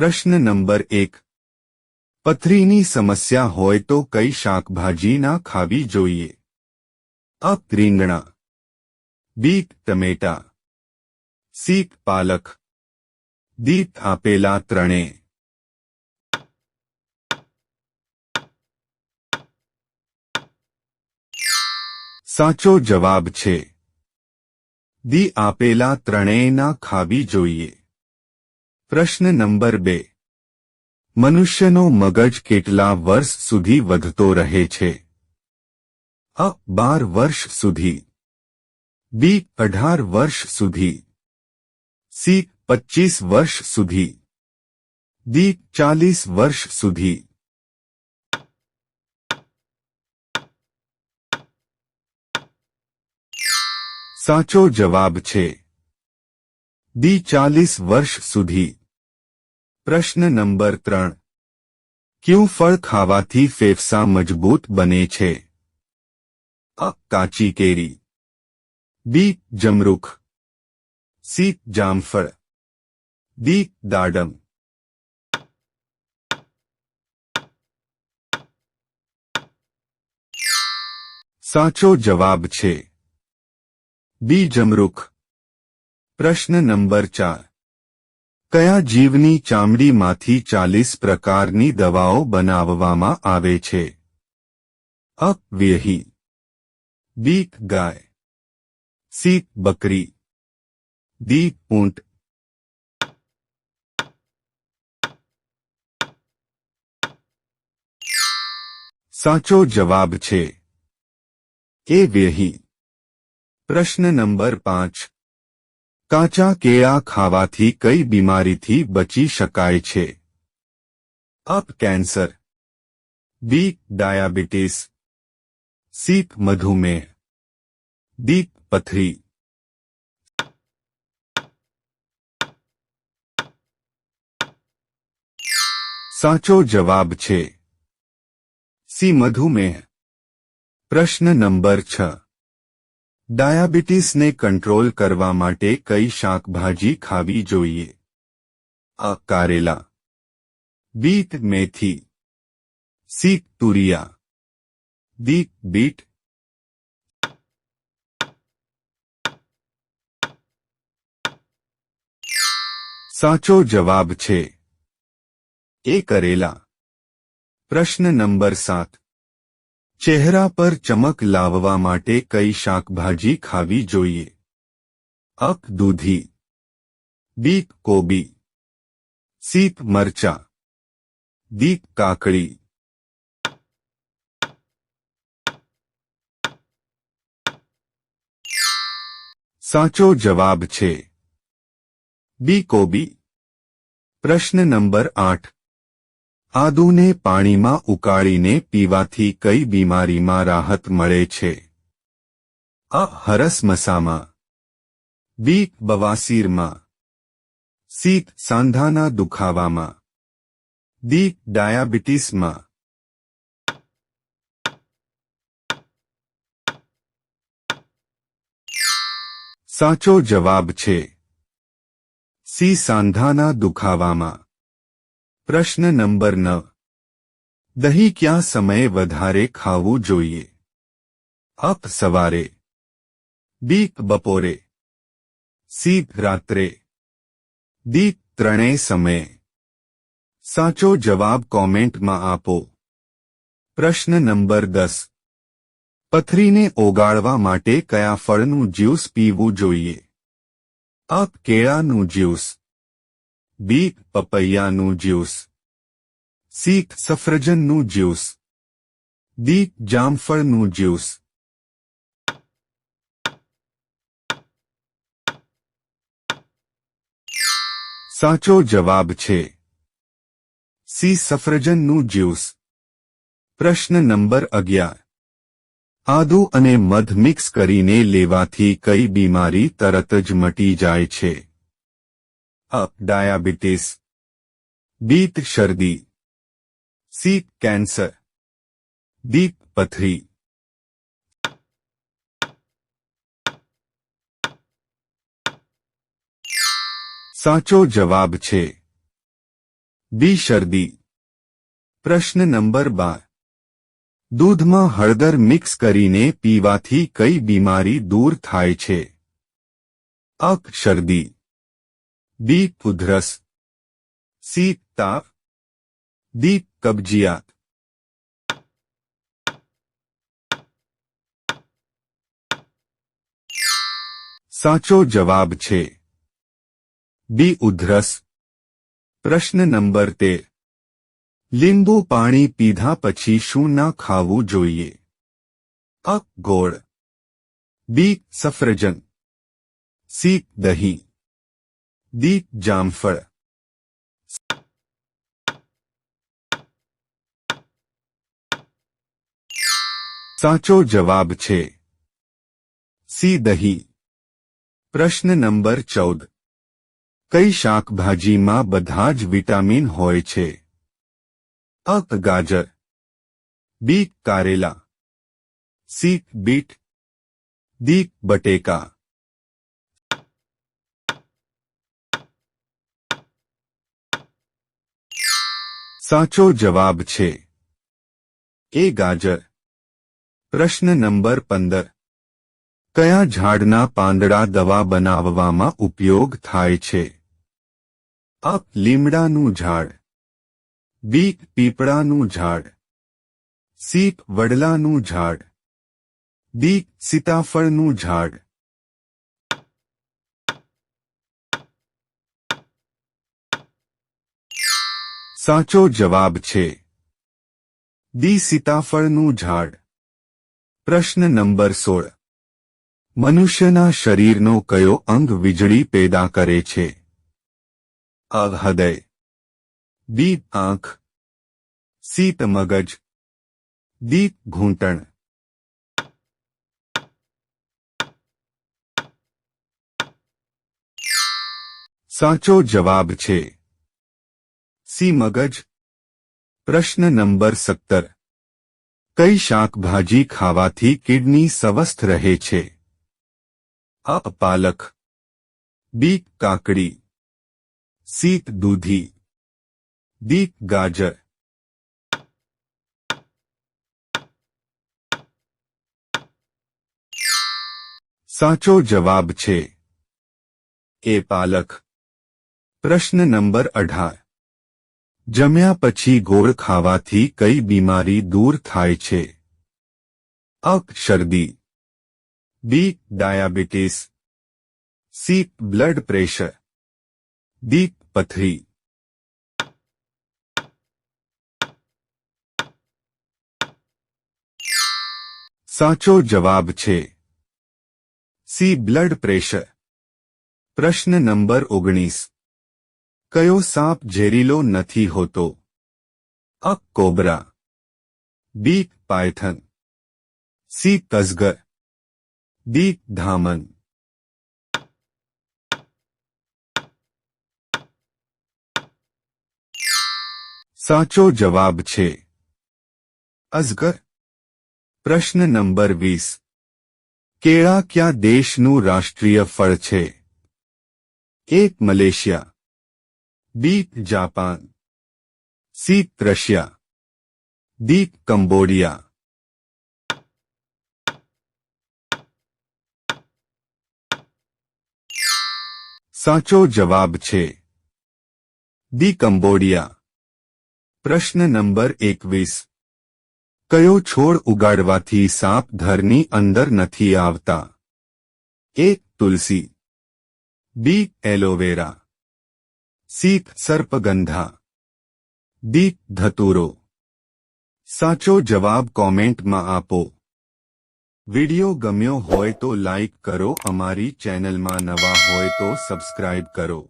પ્રશ્ન નંબર એક. પથરીની સમસ્યા હોય તો કઈ શાકભાજી ના ખાવી જોઈએ? અ. રીંગણા. બીટ ટમેટા. સીક પાલક. દી આપેલા ત્રણે. સાચો જવાબ છે. દી આપેલા ત્રણેયના ખાવી જોઈએ. પ્રશ્ન નંબર બે મનુષ્યનો મગજ કેટલા વર્ષ સુધી વધતો રહે છે અ બાર વર્ષ સુધી બી અઢાર વર્ષ સુધી સી પચીસ વર્ષ સુધી દી ચાલીસ વર્ષ સુધી સાચો જવાબ છે દી ચાલીસ વર્ષ સુધી પ્રશ્ન નંબર ત્રણ. ક્યું ફળ ખાવાથી ફેફસા મજબૂત બને છે? અ. કાચી કેરી. બી. જમરૂખ. સી. જામફળ. દી દાડમ. સાચો જવાબ છે. બી. જમરૂખ. પ્રશ્ન નંબર ચાર. કયા જીવની ચામડીમાંથી ચાલીસ પ્રકારની દવાઓ બનાવવામાં આવે છે? અ. વ્યહી. ગાય. સી. બકરી. દી ઊંટ. સાચો જવાબ છે. એ વ્યહી. પ્રશ્ન નંબર પાંચ. કાચા કેળા ખાવાથી કઈ બીમારીથી બચી શકાય છે અપ કેન્સર બી ડાયાબિટીસ સી મધુમેહ દી પથરી સાચો જવાબ છે સી મધુમેહ પ્રશ્ન નંબર છ ડાયાબિટીસને કંટ્રોલ કરવા માટે કઈ શાકભાજી ખાવી જોઈએ અ કારેલા બીટ મેથી સી તુરિયા દી બીટ સાચો જવાબ છે એ કરેલા પ્રશ્ન નંબર સાત ચહેરા પર ચમક લાવવા માટે કઈ શાકભાજી ખાવી જોઈએ અક દૂધી બી કોબી સીપ મરચા દી કાકડી સાચો જવાબ છે બી કોબી પ્રશ્ન નંબર આઠ આદુને પાણીમાં ઉકાળીને પીવાથી કઈ બીમારીમાં રાહત મળે છે? અ હરસમસામાં. બી બવાસીરમાં. સી સાંધાના દુખાવામાં. દી ડાયાબિટીસમાં. સાચો જવાબ છે. સી સાંધાના દુખાવામાં. પ્રશ્ન નંબર નવ દહીં ક્યાં સમયે વધારે ખાવું જોઈએ અપ સવારે બી બપોરે સી રાત્રે દી ત્રણેય સમયે સાચો જવાબ કોમેન્ટમાં આપો પ્રશ્ન નંબર દસ પથરીને ઓગાળવા માટે કયા ફળનું જ્યુસ પીવું જોઈએ અપ કેળાનું જ્યુસ બી પપૈયાનું જ્યુસ સી સફરજનનું જ્યુસ ડી જામફળનું જ્યુસ સાચો જવાબ છે સી સફરજનનું જ્યુસ પ્રશ્ન નંબર અગિયાર આદુ અને મધ મિક્સ કરીને લેવાથી કઈ બીમારી તરત જ મટી જાય છે અપ ડાયાબિટીસ બીત શરદી સી કેન્સર દી પથરી સાચો જવાબ છે બી શરદી પ્રશ્ન નંબર બાર દૂધમાં હળદર મિક્સ કરીને પીવાથી કઈ બીમારી દૂર થાય છે અક શરદી બી ઉધરસ સી તાપ દી કબજિયાત સાચો જવાબ છે બી ઉધરસ પ્રશ્ન નંબર તેર લીંબુ પાણી પીધા પછી શું ના ખાવું જોઈએ અ ગોળ બી સફરજન સી દહીં દી જામફળ સાચો જવાબ છે. સી દહીં. પ્રશ્ન નંબર ચૌદ. કઈ શાકભાજીમાં બધા જ વિટામિન હોય છે? અ, ગાજર. બી, કારેલા. C, beet. દી બટેકા. સાચો જવાબ છે. એ ગાજર. પ્રશ્ન નંબર પંદર. કયા ઝાડના પાંદડા દવા બનાવવામાં ઉપયોગ થાય છે? અ. લીમડાનું ઝાડ. બી. પીપળાનું ઝાડ. સી. વડલાનું ઝાડ. બીક સીતાફળનું ઝાડ. સાચો જવાબ છે. દી સીતાફળનું ઝાડ. પ્રશ્ન નંબર સોળ. મનુષ્યના શરીરનો કયો અંગ વીજળી પેદા કરે છે? અ, હૃદય. બી, આંખ. સીત મગજ દી ઘૂંટણ. સાચો જવાબ છે. સી મગજ. પ્રશ્ન નંબર સત્તર. કઈ શાકભાજી ખાવાથી કિડની સ્વસ્થ રહે છે? અ, પાલક. બી, કાકડી. સી, દૂધી. દી ગાજર. સાચો જવાબ છે. એ, પાલક. પ્રશ્ન નંબર અઢાર. જમ્યા પછી ગોળ ખાવાથી કઈ બીમારી દૂર થાય છે? અ, શરદી. B, diabetes. C, blood pressure. D પથરી. સાચો જવાબ છે. C, blood pressure. પ્રશ્ન નંબર ઓગણીસ. કયો સાપ ઝેરીલો નથી હોતો? અ કોબરા. B python. સી તસગર. દી ધામન. સાચો જવાબ છે. અઝગર પ્રશ્ન નંબર વીસ. કેળા ક્યાં દેશનું રાષ્ટ્રીય ફળ છે? એક Malaysia. B Japan C Russia D Cambodia સાચો જવાબ છે દી કંબોડિયા પ્રશ્ન નંબર એકવીસ કયો છોડ ઉગાડવાથી સાપ ઘરની અંદર નથી આવતા એ તુલસી બી એલોવેરા સી સર્પગંધા દી ધતુરો સાચો જવાબ કોમેન્ટમાં આપો। વિડિયો ગમ્યો હોય તો લાઇક કરો, અમારી ચેનલમાં નવા હોય તો સબસ્ક્રાઇબ કરો।